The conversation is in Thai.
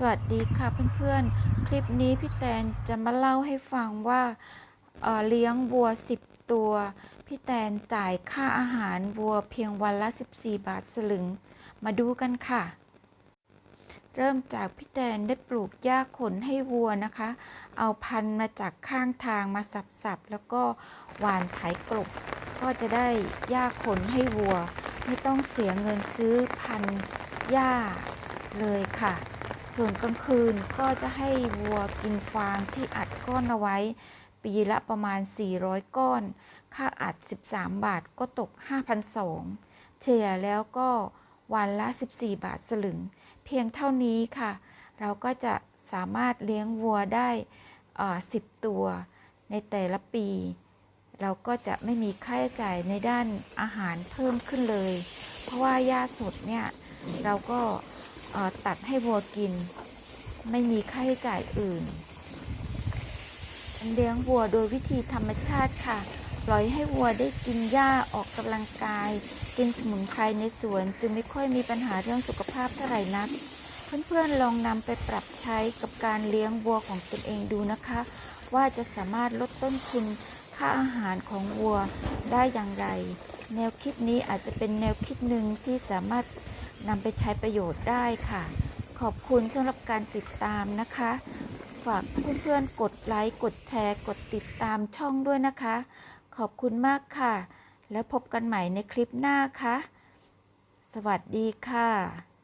สวัสดีค่ะเพื่อนๆ คลิปนี้พี่แตนจะมาเล่าให้ฟังว่าเเลี้ยงวัว 10 ตัว พี่แตนจ่ายค่าอาหารวัวเพียงวันละ 14 บาทสลึง มาดูกันค่ะ เริ่มจากพี่แตนได้ปลูกหญ้าขนให้วัวนะคะ เอาพันธุ์มาจากข้างทางมาสับๆ แล้วก็หวานไถกลบ ก็จะได้หญ้าขนให้วัว ไม่ต้องเสียเงินซื้อพันธุ์หญ้าเลยค่ะ ส่วนกลางคืนก็จะให้วัวกินฟางที่อัดก้อนเอาไว้ ปีละประมาณ 400 ก้อน ค่าอัด 13 บาทก็ตก 5,200เฉลี่ยแล้วก็วันละ 14 บาทสลึง เพียงเท่านี้ค่ะ เราก็จะสามารถเลี้ยงวัวได้10 ตัวในแต่ละปี เราก็จะไม่มีค่าใช้จ่ายในด้านอาหารเพิ่มขึ้นเลย เพราะว่าหญ้าสดเนี่ย เราก็ ตัดให้วัวกิน ไม่มีค่าใช้จ่ายอื่นเลี้ยงวัวโดยวิธีธรรมชาติค่ะ ปล่อยให้วัวได้กินหญ้าออกกำลังกาย กินสมุนไพรในสวน จึงไม่ค่อยมีปัญหาเรื่องสุขภาพเท่าไหร่นักเพื่อนๆลองนำไปปรับใช้กับการเลี้ยงวัวของตนเองดูนะคะ ว่าจะสามารถลดต้นทุนค่าอาหารของวัวได้อย่างไร แนวคิดนี้อาจจะเป็นแนวคิดหนึ่งที่สามารถ นำไปใช้ประโยชน์ได้ค่ะ ขอบคุณสำหรับการติดตามนะคะ ฝากเพื่อนๆกดไลค์ กดแชร์ กดติดตามช่องด้วยนะคะ ขอบคุณมากค่ะ แล้วพบกันใหม่ในคลิปหน้าค่ะ สวัสดีค่ะ